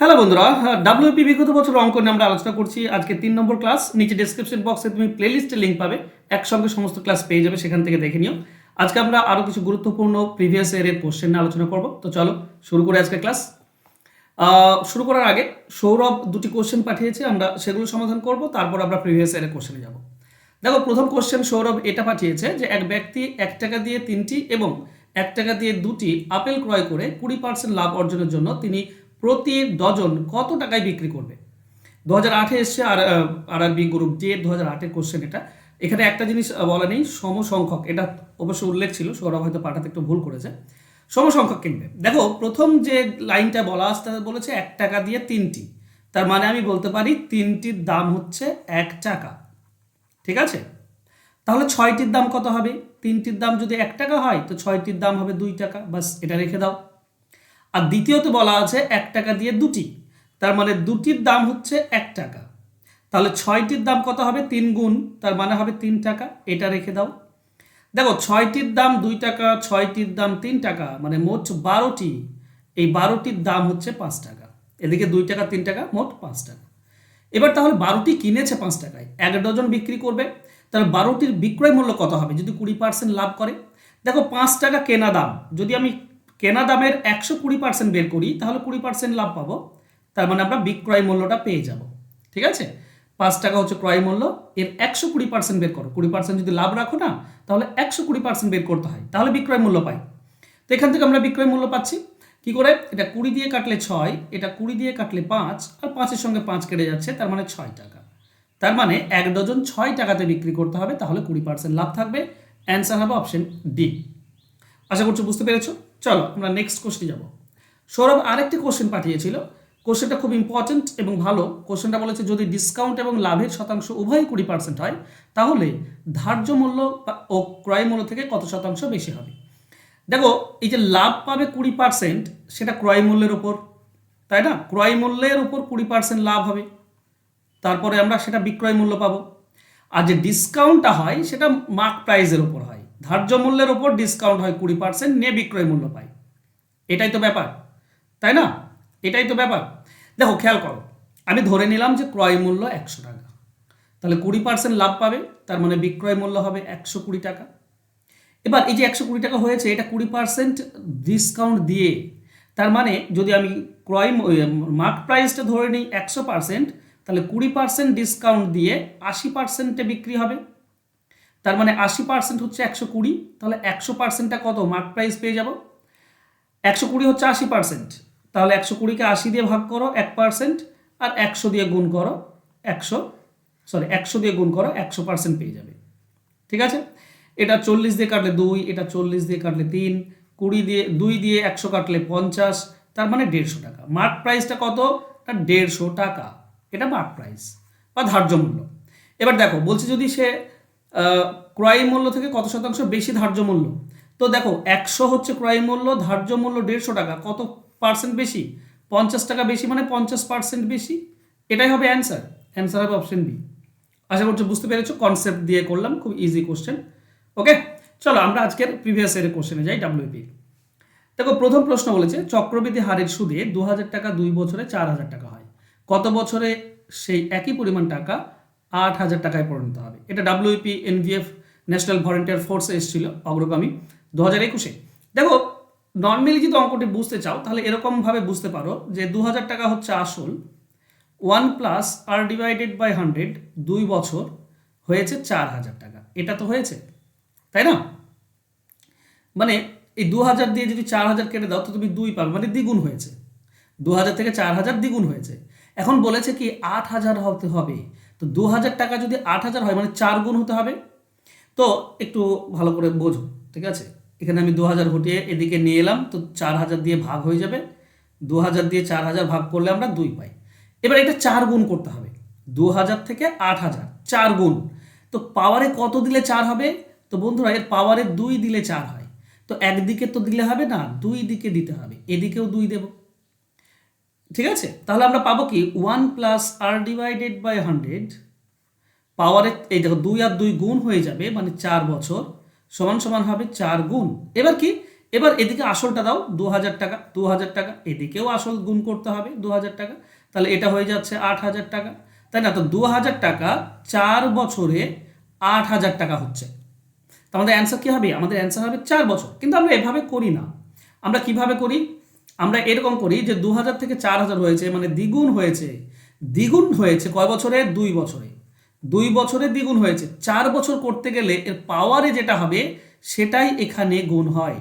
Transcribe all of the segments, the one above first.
Hello বন্ধুরা WP বিগত বছর অঙ্ক নিয়ে আমরা আলোচনা করছি। আজকে তিন নম্বর ক্লাস নিচে ডেসক্রিপশন বক্সে তুমি প্লেলিস্টের লিঙ্ক পাবে। একসঙ্গে সমস্ত ক্লাস পেয়ে যাবে, সেখান থেকে দেখে নিও। আজকে আমরা আরও কিছু গুরুত্বপূর্ণ প্রিভিয়াস ইয়ারের কোশ্চেন নিয়ে আলোচনা করব। তো চলো, শুরু করে আজকে ক্লাস শুরু করার আগে সৌরভ দুটি কোশ্চেন পাঠিয়েছে, আমরা সেগুলো সমাধান করব, তারপর আমরা প্রিভিয়াস ইয়ারের কোশ্চেনে যাব। দেখো, প্রথম কোশ্চেন সৌরভ এটা পাঠিয়েছে যে এক ব্যক্তি এক টাকা দিয়ে তিনটি এবং এক টাকা দিয়ে দুটি আপেল ক্রয় করে কুড়ি পার্সেন্ট লাভ অর্জনের জন্য তিনি প্রতি ডজন কত টাকায় বিক্রি করবে? দু হাজার আটে এসছে আর R R B group D দু হাজার আটের কোশ্চেন এটা, এখানে একটা জিনিস বলা নেই, সমসংখ্যক, এটা অবশ্য উল্লেখ ছিল, সৌরভ হয়তো পাঠাতে একটু ভুল করেছে, সমসংখ্যক কিনবে। দেখো, প্রথম যে লাইনটা বলা আসতে বলেছে, এক টাকা দিয়ে তিনটি, তার মানে আমি বলতে পারি তিনটির দাম হচ্ছে এক টাকা, ঠিক আছে? তাহলে ছয়টির দাম কত হবে? তিনটির দাম যদি এক টাকা হয়, তো ছয়টির দাম হবে দুই টাকা বাস এটা রেখে দাও। আর দ্বিতীয়তে বলা আছে এক টাকা দিয়ে দুটি। তার মানে দুটির দাম হচ্ছে এক টাকা। তাহলে ছয়টির দাম কত হবে? তিন গুণ, তার মানে হবে তিন টাকা। এটা রেখে দাও। দেখো, ছয়টির দাম দুই টাকা, ছয়টির দাম তিন টাকা মানে মোট বারোটি। এই বারোটির দাম হচ্ছে পাঁচ টাকা। এদিকে দুই টাকা, তিন টাকা, মোট পাঁচ টাকা। এবার তাহলে বারোটি কিনেছে পাঁচ টাকায়, এক ডজন বিক্রি করবে। তাহলে বারোটির বিক্রয় মূল্য কত হবে? যদি কুড়ি পার্সেন্ট লাভ করে। দেখো, পাঁচ টাকা কেনা দাম। যদি আমি কেনা দামের একশো কুড়ি পার্সেন্ট বের করি, তাহলে কুড়ি পার্সেন্ট লাভ পাবো। তার মানে আমরা বিক্রয় মূল্যটা পেয়ে যাব। ঠিক আছে? পাঁচ টাকা হচ্ছে ক্রয় মূল্য, এর একশো কুড়ি পার্সেন্ট বের করো। কুড়ি পার্সেন্ট যদি লাভ রাখো না, তাহলে একশো কুড়ি পার্সেন্ট বের করতে হয়। তাহলে বিক্রয় মূল্য পাই। তো এখান থেকে আমরা বিক্রয় মূল্য পাচ্ছি। কি করে? এটা কুড়ি দিয়ে কাটলে ছয়, এটা কুড়ি দিয়ে কাটলে পাঁচ, আর পাঁচের সঙ্গে পাঁচ কেটে যাচ্ছে, তার মানে ছয় টাকা। তার মানে এক ডজন ছয় টাকাতে বিক্রি করতে হবে, তাহলে কুড়ি পার্সেন্ট লাভ থাকবে। অ্যান্সার হবে অপশন ডি আশা করছি বুঝতে পেরেছ? চলো, আমরা নেক্সট কোশ্চেনে যাব। সৌরভ আরেকটি কোশ্চেন পাঠিয়েছিল। কোশ্চেনটা খুব ইম্পর্টেন্ট এবং ভালো। কোশ্চেনটা বলেছে, যদি ডিসকাউন্ট এবং লাভের শতাংশ উভয়ই কুড়ি পার্সেন্ট হয়, তাহলে ধার্য মূল্য ও ক্রয় মূল্য থেকে কত শতাংশ বেশি হবে? দেখো, এই যে লাভ পাবে কুড়ি পার্সেন্ট সেটা ক্রয় মূল্যের ওপর তাই না? ক্রয় মূল্যের উপর কুড়ি পার্সেন্ট লাভ হবে। তারপরে আমরা সেটা বিক্রয় মূল্য পাবো। আর যে ডিসকাউন্টটা হয়, সেটা মার্ক প্রাইজের ওপর হয়। ধার্য মূল্যের ওপর ডিসকাউন্ট হয় কুড়ি পার্সেন্ট নিয়ে বিক্রয় মূল্য পাই এটাই তো ব্যাপার, তাই না? এটাই তো ব্যাপার। দেখো, খেয়াল করো, আমি ধরে নিলাম যে ক্রয় মূল্য একশো টাকা। তাহলে কুড়ি পার্সেন্ট লাভ পাবে, তার মানে বিক্রয় মূল্য হবে একশো কুড়ি টাকা। এবার এই যে একশো কুড়ি টাকা হয়েছে, এটা কুড়ি পার্সেন্ট ডিসকাউন্ট দিয়ে, তার মানে যদি আমি ক্রয় মার্ক প্রাইসটা ধরে নিই একশো পার্সেন্ট তাহলে কুড়ি পার্সেন্ট ডিসকাউন্ট দিয়ে আশি পার্সেন্টে বিক্রি হবে। তার মানে আশি পার্সেন্ট হচ্ছে একশো কুড়ি, তাহলে একশো পার্সেন্টটা কত? মার্ক প্রাইস পেয়ে যাব। একশো কুড়ি হচ্ছে আশি পার্সেন্ট তাহলে একশো কুড়িকে আশি দিয়ে ভাগ করো, এক পার্সেন্ট আর একশো দিয়ে গুণ করো, একশো সরি একশো দিয়ে গুণ করো, একশো পার্সেন্ট পেয়ে যাবে। ঠিক আছে? এটা চল্লিশ দিয়ে কাটলে দুই, এটা চল্লিশ দিয়ে কাটলে তিন, কুড়ি দিয়ে, দুই দিয়ে একশো কাটলে পঞ্চাশ, তার মানে দেড়শো টাকা। মার্ক প্রাইসটা কত? না দেড়শো টাকা। এটা মার্ক প্রাইস বা ধার্য মূল্য এবার দেখো, বলছে যদি সে ক্রয় মূল্য থেকে কত শতাংশ বেশি ধার্য মূল্য? তো দেখো, একশো হচ্ছে ক্রয় মূল্য, ধার্য মূল্য দেড়শো টাকা। কত পার্সেন্ট বেশি? পঞ্চাশ টাকা বেশি মানে পঞ্চাশ পার্সেন্ট বেশি। এটাই হবে অ্যান্সার অ্যান্সার হবে অপশন বি আশা করছি বুঝতে পেরেছ কনসেপ্ট দিয়ে করলাম, খুব ইজি কোশ্চেন ওকে চলো, আমরা আজকের প্রিভিয়াস ইয়ারের কোশ্চেনে যাই ডাব্লিউপি দেখো, প্রথম প্রশ্ন বলেছে, চক্রবৃদ্ধি হারের সুদে দু হাজার টাকা দুই বছরে চার হাজার টাকা হয়। কত বছরে সেই একই পরিমাণ টাকা আট হাজার টাকায় পরিণত হবে। এটা ডাব্লিউপি এনভিএফ ন্যাশনাল ভলেন্টিয়ার ফোর্সে এসেছিল অগ্রগামী দু হাজার একুশে। দেখো নর্মালি যদি অঙ্কটি বুঝতে চাও, তাহলে এরকমভাবে বুঝতে পারো যে দু হাজার টাকা হচ্ছে আসল one plus R divided by hundred দুই বছর হয়েছে চার হাজার টাকা। এটা তো হয়েছে, তাই না? মানে এই দু হাজার দিয়ে যদি চার হাজার কেটে দাও, তো তুমি দুই পাবে মানে দ্বিগুণ হয়েছে। দু হাজার থেকে চার হাজার দ্বিগুণ হয়েছে। এখন বলেছে কি, আট হাজার হতে হবে। তো দু হাজার টাকা যদি আট হাজার হয় মানে চার গুণ হতে হবে। তো একটু ভালো করে বোঝো, ঠিক আছে? এখানে আমি দু হাজার ঘটিয়ে এদিকে নিয়ে এলাম, তো চার হাজার দিয়ে ভাগ হয়ে যাবে। দু হাজার দিয়ে চার হাজার ভাগ করলে আমরা দুই পাই। এবার এটা চার গুণ করতে হবে। দু হাজার থেকে আট হাজার চার গুণ। তো পাওয়ারে কত দিলে চার হবে? তো বন্ধুরা, এর পাওয়ারে দুই দিলে চার হয়। তো একদিকে তো দিলে হবে না, দুই দিকে দিতে হবে। এদিকেও দুই দেব। ঠিক আছে? তাহলে আমরা পাবো কি? One plus R divided by hundred পাওয়ারে এই দেখো, দুই আর দুই গুণ হয়ে যাবে মানে চার বছর, সমান সমান হবে চার গুণ। এবার কি? এবার এদিকে আসলটা দাও দু হাজার টাকা দু হাজার টাকা, এদিকেও আসল গুণ করতে হবে দু হাজার টাকা, তাহলে এটা হয়ে যাচ্ছে আট হাজার টাকা। তাই না? তো দু হাজার টাকা চার বছরে আট হাজার টাকা হচ্ছে। তো আমাদের অ্যান্সার কী হবে? আমাদের অ্যান্সার হবে চার বছর। কিন্তু আমরা এভাবে করি না। আমরা কীভাবে করি? আমরা এরকম করি যে দু হাজার থেকে চার হাজার হয়েছে মানে দ্বিগুণ হয়েছে। দ্বিগুণ হয়েছে কয় বছরে? দুই বছরে। দুই বছরে দ্বিগুণ হয়েছে। চার বছর করতে গেলে এর পাওয়ারে যেটা হবে, সেটাই এখানে গুণ হয়।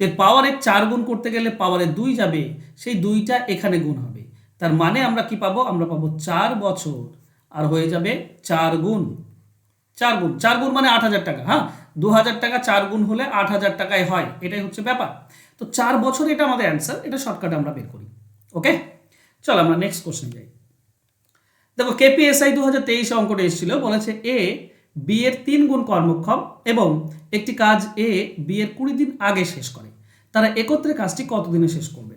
তো এর পাওয়ারে চার গুণ করতে গেলে পাওয়ারে দুই যাবে, সেই দুইটা এখানে গুণ হবে। তার মানে আমরা কি পাবো? আমরা পাবো চার বছর। আর হয়ে যাবে চার গুণ। চার গুণ। চার গুণ মানে আট হাজার টাকা হ্যাঁ? দু হাজার টাকা চার গুণ হলে আট হাজার টাকায় হয়। এটাই হচ্ছে ব্যাপার। তো চার বছর এটা আমাদের অ্যান্সার এটা শর্টকাটে আমরা বের করি। ওকে চল আমরা নেক্সট কোশ্চেন যাই। দেখো কেপিএসআই দু হাজার তেইশে অঙ্কটা এসেছিল, বলেছে এ বি এর তিন গুণ কর্মক্ষম এবং একটি কাজ এ বি এর কুড়ি দিন আগে শেষ করে। তারা একত্রে কাজটি কতদিনে শেষ করবে?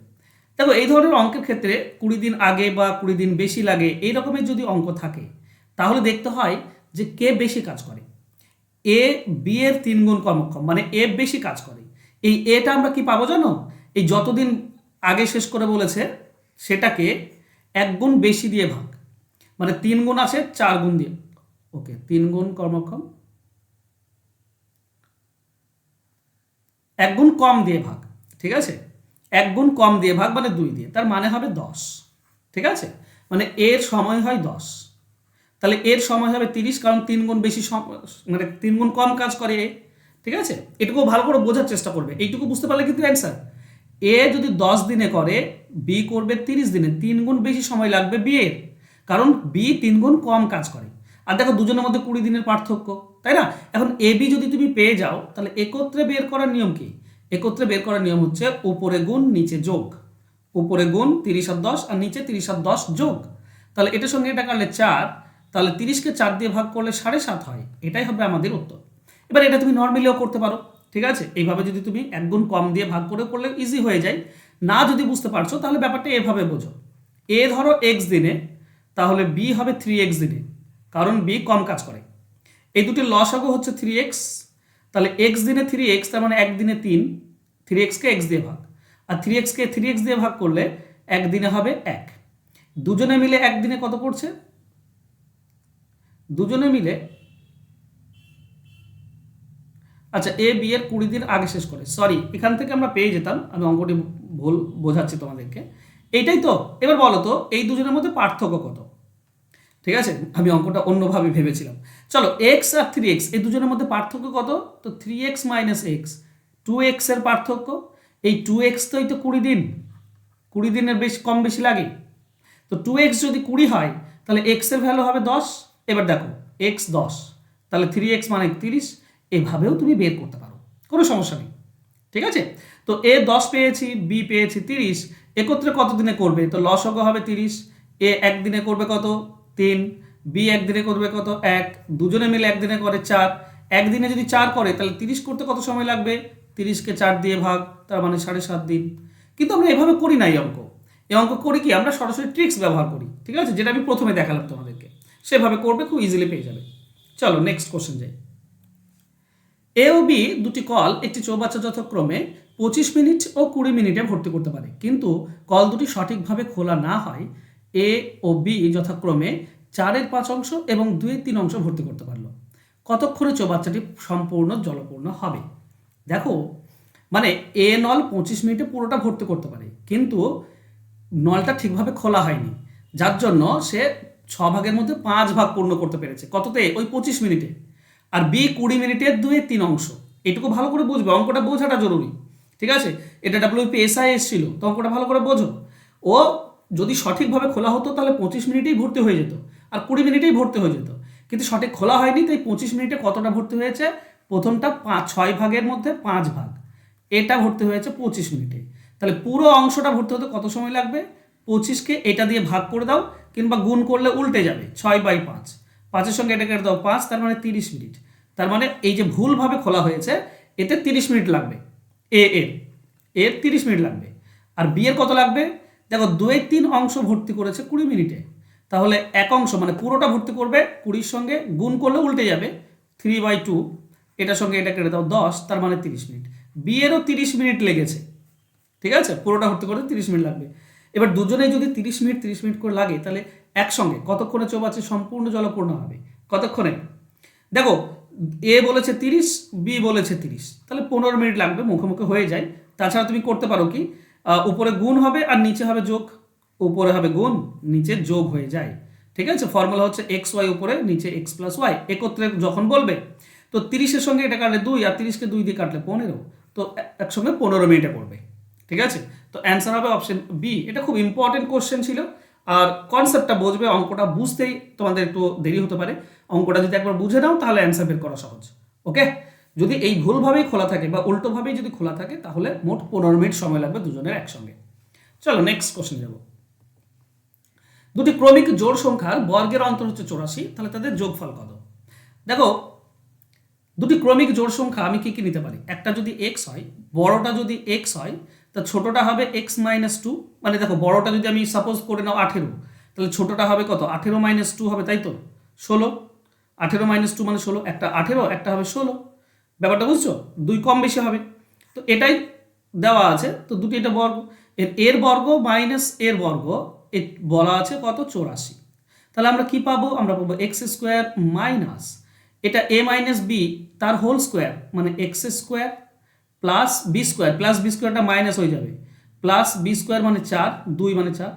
দেখো, এই ধরনের অঙ্কের ক্ষেত্রে কুড়ি দিন আগে বা কুড়ি দিন বেশি লাগে, এই রকমের যদি অঙ্ক থাকে, তাহলে দেখতে হয় যে কে বেশি কাজ করে। এ বি এর তিন গুণ কর্মক্ষম মানে এ বেশি কাজ করে। এই এটা আমরা কি পাবো জানো? এই যতদিন আগে শেষ করে বলেছে, সেটাকে এক গুণ বেশি দিয়ে ভাগ। মানে তিন গুণ আছে চার গুণ দিয়ে। ওকে, তিন গুণ কর্মক্ষম। এক গুণ কম দিয়ে ভাগ, ঠিক আছে? এক গুণ কম দিয়ে ভাগ মানে দুই দিয়ে, তার মানে হবে দশ, ঠিক আছে? মানে এর সময় হয় দশ। তাহলে এর সময় হবে তিরিশ, কারণ তিন গুণ বেশি মানে তিন গুণ কম কাজ করে ঠিক আছে? এটুকু ভালো করে বোঝার চেষ্টা করবে। এইটুকু বুঝতে পারলে কিন্তু অ্যান্সার এ যদি দশ দিনে করে বি করবে তিরিশ দিনে, তিন গুণ বেশি সময় লাগবে বি এর। কারণ বি তিন গুণ কম কাজ করে। আর দেখো, দুজনের মধ্যে কুড়ি দিনের পার্থক্য, তাই না? এখন এ বি যদি তুমি পেয়ে যাও, তাহলে একত্রে বের করার নিয়ম কি? একত্রে বের করার নিয়ম হচ্ছে উপরে গুণ, নিচে যোগ। উপরে গুণ, তিরিশ আর দশ, আর নিচে তিরিশ আর দশ যোগ। তাহলে এটার সঙ্গে এটা কাটলে চার, তাহলে তিরিশকে চার দিয়ে ভাগ করলে সাড়ে সাত হয়। এটাই হবে আমাদের উত্তর। এবার এটা তুমি নর্মালিও করতে পারো, ঠিক আছে? এইভাবে যদি তুমি এক গুণ কম দিয়ে ভাগ করে করলে ইজি হয়ে যায়। না যদি বুঝতে পারছ, তাহলে ব্যাপারটা এভাবে বোঝো। এ ধরো এক্স দিনে, তাহলে বি হবে থ্রি এক্স দিনে, কারণ বি কম কাজ করে। এই দুটি লস লসাগু হচ্ছে থ্রি এক্স তাহলে এক্স দিনে থ্রি এক্স তার মানে একদিনে তিন থ্রি এক্সকে এক্স দিয়ে ভাগ। আর থ্রি এক্সকে থ্রি এক্স দিয়ে ভাগ করলে একদিনে হবে এক। দুজনে মিলে একদিনে কত পড়ছে? দুজনে মিলে আচ্ছা এ বি এর কুড়ি দিন আগে শেষ করে। সরি এখান থেকে আমরা পেয়ে যেতাম। আমি অঙ্কটি ভুল বোঝাচ্ছি তোমাদেরকে। এইটাই তো। এবার বলো তো, এই দুজনের মধ্যে পার্থক্য কত? ঠিক আছে? আমি অঙ্কটা অন্যভাবে ভেবেছিলাম। চলো এক্স আর থ্রি এক্স এই দুজনের মধ্যে পার্থক্য কত? তো three x minus x two এক্সের পার্থক্য। এই টু এক্স তো এই তো কুড়ি দিন। কুড়ি দিনের বেশি কম বেশি লাগে। তো টু এক্স যদি কুড়ি হয়, তাহলে এক্সের ভ্যালু হবে দশ। এবার দেখো এক্স দশ। তাহলে থ্রি এক্স মানে তিরিশ। এভাবেও তুমি বের করতে পারো। কোনো সমস্যা নেই। ঠিক আছে? তো এ দশ পেয়েছি, বি পেয়েছি তিরিশ। একত্রে কত দিনে করবে? তো লসগো হবে তিরিশ। এ একদিনে করবে কত? তিন। বি একদিনে করবে কত? এক। দুজনে মিলে একদিনে করে চার। একদিনে যদি চার করে, তাহলে তিরিশ করতে কত সময় লাগবে? তিরিশকে চার দিয়ে ভাগ, তার মানে সাড়ে সাত দিন। কিন্তু আমরা এভাবে করি না এই অঙ্ক। এই অঙ্ক করি কি, আমরা সরাসরি ট্রিক্স ব্যবহার করি। ঠিক আছে? যেটা আমি প্রথমে দেখালাম তোমাদেরকে। সেভাবে করবে, খুব ইজিলি পেয়ে যাবে। চলো নেক্সট কোশ্চেন যাই। এ ও বি দুটি কল একটি চৌবাচ্চা যথাক্রমে পঁচিশ মিনিট ও কুড়ি মিনিটে ভর্তি করতে পারে। কিন্তু কল দুটি সঠিকভাবে খোলা না হয় এ ও বি যথাক্রমে চারের পাঁচ অংশ এবং দুয়ের তিন অংশ ভর্তি করতে পারল। কতক্ষণে চৌবাচ্চাটি সম্পূর্ণ জলপূর্ণ হবে? দেখো মানে এ নল পঁচিশ মিনিটে পুরোটা ভর্তি করতে পারে, কিন্তু নলটা ঠিকভাবে খোলা হয়নি। যার জন্য সে ছ ভাগের মধ্যে পাঁচ ভাগ পূর্ণ করতে পেরেছে। কততে? ওই পঁচিশ মিনিটে। আর বি কুড়ি মিনিটের দুয়ে তিন অংশ। এটুকু ভালো করে বুঝবে, অঙ্কটা বোঝাটা জরুরি। ঠিক আছে? এটা ডাব্লিউপি এসআই এসছিল তো অঙ্কটা ভালো করে বোঝো। ও যদি সঠিকভাবে খোলা হতো, তাহলে পঁচিশ মিনিটেই ভর্তি হয়ে যেত। আর কুড়ি মিনিটেই ভর্তি হয়ে যেত। কিন্তু সঠিক খোলা হয়নি, তাই পঁচিশ মিনিটে কতটা ভর্তি হয়েছে? প্রথমটা পাঁচ, ছয় ভাগের মধ্যে পাঁচ ভাগ। এটা ভর্তি হয়েছে পঁচিশ মিনিটে। তাহলে পুরো অংশটা ভর্তি হতে কত সময় লাগবে? পঁচিশকে এটা দিয়ে ভাগ করে দাও, কিংবা গুণ করলে উল্টে যাবে, ছয় বাই পাঁচ। পাঁচের সঙ্গে এটা কেটে দাও পাঁচ, তার মানে তিরিশ মিনিট। তার মানে এই যে ভুলভাবে খোলা হয়েছে, এতে তিরিশ মিনিট লাগবে। এ এর এর তিরিশ মিনিট লাগবে। আর বি এর কত লাগবে? দেখো দুই তিন অংশ ভর্তি করেছে কুড়ি মিনিটে। তাহলে এক অংশ মানে পুরোটা ভর্তি করবে কুড়ির সঙ্গে গুণ করলে উল্টে যাবে থ্রি বাই টু। এটার সঙ্গে এটা কেটে দাও দশ, তার মানে তিরিশ মিনিট। বি এরও তিরিশ মিনিট লেগেছে। ঠিক আছে? পুরোটা ভর্তি করতে তিরিশ মিনিট লাগবে। এবার দুজনেই যদি তিরিশ মিনিট তিরিশ মিনিট করে লাগে, তাহলে একসঙ্গে কতক্ষণে চৌবাচ্চা সম্পূর্ণ জলপূর্ণ হবে। কতক্ষণে? দেখো এ বলেছে তিরিশ, বি বলেছে তিরিশ। তাহলে পনেরো মিনিট লাগবে, মুখে মুখে হয়ে যায়। তাছাড়া তুমি করতে পারো কি উপরে গুণ হবে আর নিচে হবে যোগ। উপরে হবে গুণ, নিচে যোগ হয়ে যায়। ঠিক আছে? ফর্মুলা হচ্ছে এক্স ওয়াই উপরে, নিচে এক্স প্লাস ওয়াই। একত্রে যখন বলবে, তো তিরিশের সঙ্গে এটা কাটলে দুই আর তিরিশকে দুই দিয়ে কাটলে পনেরো। তো একসঙ্গে পনেরো মিনিটে পড়বে। ঠিক আছে? তো অ্যান্সার হবে অপশন বি এটা খুব ইম্পর্টেন্ট কোশ্চেন ছিল। আর কনসেপ্টটা বুঝবে, অঙ্কটা বুঝতেই তোমাদের একটু দেরি হতে পারে। অঙ্কটা যদি একবার বুঝে নাও, তাহলে অ্যান্সার বের করা সহজ। ওকে যদি এই ভুলভাবেই খোলা থাকে বা উল্টোভাবেই যদি খোলা থাকে, তাহলে মোট পনেরো মিনিট সময় লাগবে দুজনের একসঙ্গে। চলো নেক্সট কোশ্চেন যাব। দুটি ক্রমিক জোড় সংখ্যার বর্গের অন্তর হচ্ছে চৌরাশি, তাহলে তাদের যোগফল কত? দেখো, দুটি ক্রমিক জোড় সংখ্যা আমি কি কি নিতে পারি? একটা যদি এক্স হয়, বড়টা যদি এক্স হয় তা ছোটটা হবে এক্স মাইনাস টু মানে দেখো বড়টা যদি আমি সাপোজ করে নাও আঠেরো, তাহলে ছোটটা হবে কত? আঠেরো মাইনাস টু হবে, তাই তো? ষোলো। আঠেরো মাইনাস টু মানে ষোলো, একটা আঠেরো, একটা হবে ষোলো। ব্যাপারটা বুঝছ? দুই কম বেশি হবে। তো এটাই দেওয়া আছে, তো দুটি এটা বর্গ। এর এর বর্গ মাইনাস এর বর্গ, এ বলা আছে কত? চৌরাশি। তাহলে আমরা কি পাবো? আমরা পাবো এক্স স্কোয়ার মাইনাস এটা এ মাইনাস বি তার হোল স্কোয়ার মানে x square plus b square, plus b স্কোয়ারটা মাইনাস হয়ে যাবে। প্লাস বি স্কোয়ার মানে চার, দুই মানে চার।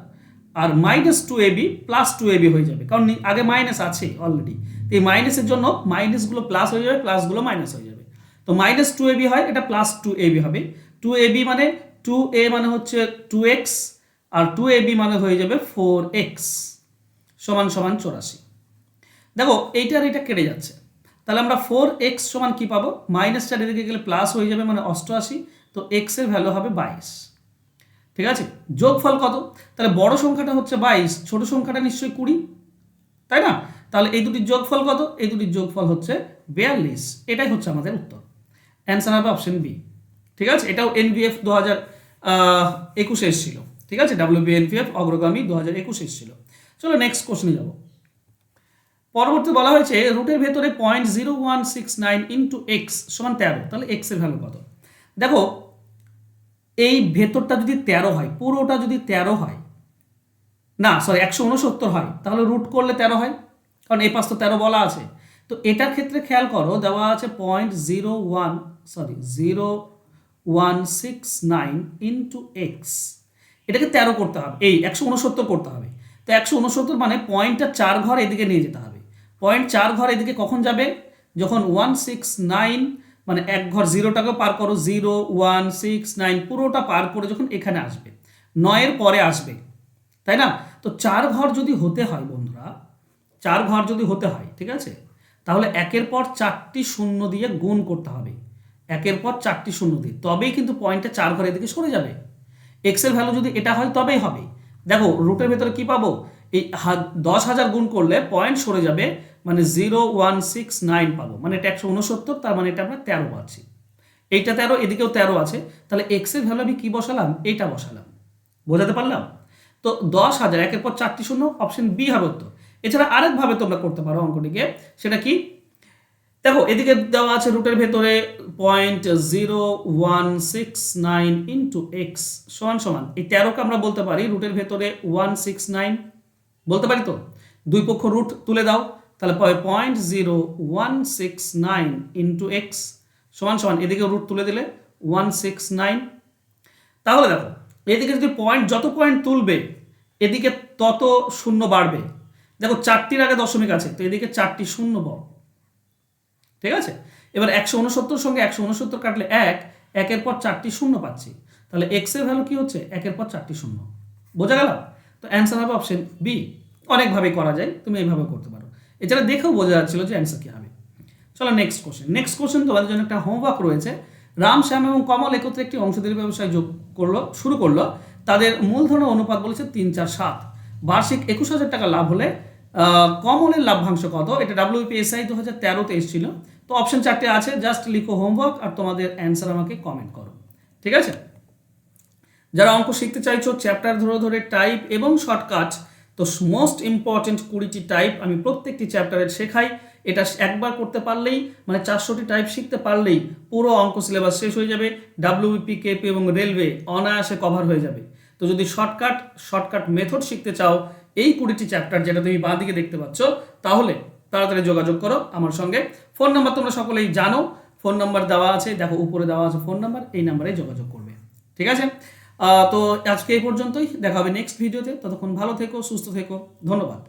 আর minus two a b, plus two a b হয়ে যাবে। কারণ আগে মাইনাস আছে অলরেডি তো এই মাইনাসের জন্য মাইনাসগুলো প্লাস হয়ে যাবে, প্লাসগুলো মাইনাস হয়ে যাবে। তো মাইনাস টু এ বি হয়, এটা প্লাস টু এ বি হবে। টু এ বি মানে টু এ মানে হচ্ছে টু এক্স, আর টু এ বি মানে হয়ে যাবে ফোর এক্স। সমান সমান চৌরাশি। দেখো, এইটার এটা কেটে যাচ্ছে। তাহলে আমরা ফোর এক্স সমান কী পাবো? মাইনাস চার এদিকে গেলে প্লাস হয়ে যাবে মানে অষ্টআশি। তো এক্সের ভ্যালু হবে বাইশ। ঠিক আছে? যোগফল কত? তাহলে বড় সংখ্যাটা হচ্ছে বাইশ, ছোট সংখ্যাটা নিশ্চয়ই কুড়ি। তাই না? তাহলে এই দুটির যোগফল কত? এই দুটির যোগফল হচ্ছে বিয়াল্লিশ। এটাই হচ্ছে আমাদের উত্তর। অ্যান্সার হবে অপশন বি ঠিক আছে? এটাও এনভিএফ দু হাজার একুশে এসেছিল। ঠিক আছে? ডাব্লিউবি এনভিএফ অগ্রগামী দু হাজার একুশে এসেছিল। চলো নেক্সট কোশ্চেনে যাব। পরবর্তী বলা হয়েছে রুটের ভেতরে point zero one six nine into x সমান তেরো, তাহলে এক্সের ভ্যালু কত? দেখো, এই ভেতরটা যদি তেরো হয়, পুরোটা যদি তেরো হয়, না সরি একশো উনসত্তর হয়, তাহলে রুট করলে তেরো হয়, কারণ এই পাশ তো তেরো বলা আছে। তো এটার ক্ষেত্রে খেয়াল করো, দেওয়া আছে point zero one sorry zero one six nine into x এটাকে তেরো করতে হবে, এই একশো উনসত্তর করতে হবে। তো একশো উনসত্তর মানে পয়েন্টটা চার ঘর এদিকে নিয়ে যেতে হবে। পয়েন্ট চার ঘর এদিকে কখন যাবে? যখন ওয়ান সিক্স নাইন মানে এক ঘর জিরোটাকে পার করো জিরো ওয়ান সিক্স নাইন পুরোটা পার করে যখন এখানে আসবে, নয়ের পরে আসবে, তাই না? তো চার ঘর যদি হতে হয় বন্ধুরা, চার ঘর যদি হতে হয়, ঠিক আছে? তাহলে একের পর চারটি শূন্য দিয়ে গুণ করতে হবে, একের পর চারটি শূন্য দিয়ে, তবেই কিন্তু পয়েন্টটা চার ঘরের দিকে সরে যাবে। এক্সের ভ্যালু যদি এটা হয়, তবেই হবে। দেখো রুটের ভেতরে কি পাবো? এই দশ হাজার গুণ করলে পয়েন্ট সরে যাবে মানে জিরো ওয়ান সিক্স নাইন পাবো। মানে এটা একশো উনসত্তর তার মানে এটা আমরা তেরো পাচ্ছি। এইটা তেরো, এদিকেও তেরো আছে। তাহলে এক্সের ভ্যালু আমি কি বসালাম? এইটা বসালাম। বোঝাতে পারলাম? তো দশ হাজার, একের পর চারটি শূন্য অপশন বি হবে উত্তর এছাড়া আরেকভাবে তোমরা করতে পারো অঙ্কটিকে, সেটা কি? দেখো, এদিকে দেওয়া আছে রুটের ভেতরে point zero one six nine into x সমান সমান। এই তেরোকে আমরা বলতে পারি রুটের ভেতরে ওয়ান সিক্স নাইন বলতে পারি তো? দুই পক্ষ রুট তুলে দাও, তাহলে point zero one six nine into x সমান সমান, এদিকে রুট তুলে দিলে ওয়ান সিক্স নাইন তাহলে দেখো, এদিকে যদি পয়েন্ট যত পয়েন্ট তুলবে, এদিকে তত শূন্য বাড়বে। দেখো, চারটির আগে দশমিক আছে, তো এদিকে চারটি শূন্য বড়। ঠিক আছে? এবার একশো উনসত্তর সঙ্গে একশো উনসত্তর কাটলে এক, একের পর চারটি শূন্য পাচ্ছি। তাহলে এক্সের ভ্যালু কি হচ্ছে? একের পর চারটি শূন্য। বোঝা গেল? তো অ্যান্সার হবে অপশন বি অনেকভাবে করা যায়, তুমি এইভাবে করতে পারো। এছাড়া দেখেও বোঝা যাচ্ছিল যে অ্যান্সার কী হবে। চলো নেক্সট কোশ্চেন নেক্সট কোশ্চেন তোমাদের জন্য একটা হোমওয়ার্ক রয়েছে। রাম, শ্যাম এবং কমল একত্রে একটি অংশীদারি ব্যবসায় যোগ করল, শুরু করল। তাদের মূলধন অনুপাত বলেছে তিন, চার, সাত। বার্ষিক একুশ হাজার টাকা লাভ হলে কমলের লাভ্যাংশ কত? এটা ডাব্লিউপিএসআই দু হাজার তেরোতে এসেছিল। তো অপশন চারটে আছে জাস্ট লিখো হোমওয়ার্ক আর তোমাদের অ্যান্সার আমাকে কমেন্ট করো। ঠিক আছে? যারা অঙ্ক শিখতে চাইছো চ্যাপ্টার ধরে ধরে টাইপ এবং শর্টকাট তো মোস্ট ইম্পর্টেন্ট কুড়িটি টাইপ আমি প্রত্যেকটি চ্যাপ্টারে শেখাই। এটা একবার করতে পারলেই মানে চারশোটি টাইপ শিখতে পারলেই পুরো অঙ্ক সিলেবাস শেষ হয়ে যাবে ডাব্লিউপি কেপি এবং রেলওয়ে অনায়াসে কভার হয়ে যাবে। তো যদি শর্টকাট শর্টকাট মেথড শিখতে চাও, এই কুড়িটি চ্যাপ্টার যেটা তুমি বাঁ দিকে দেখতে পাচ্ছ, তাহলে তাড়াতাড়ি যোগাযোগ করো আমার সঙ্গে। ফোন নাম্বার তোমরা সকলেই জানো ফোন নাম্বার দেওয়া আছে, দেখো উপরে দেওয়া আছে ফোন নাম্বার এই নাম্বারে যোগাযোগ করবে। ঠিক আছে? তো আজকে এই পর্যন্তই। দেখা হবে নেক্সট ভিডিওতে ততক্ষণ ভালো থেকো সুস্থ থেকো। ধন্যবাদ।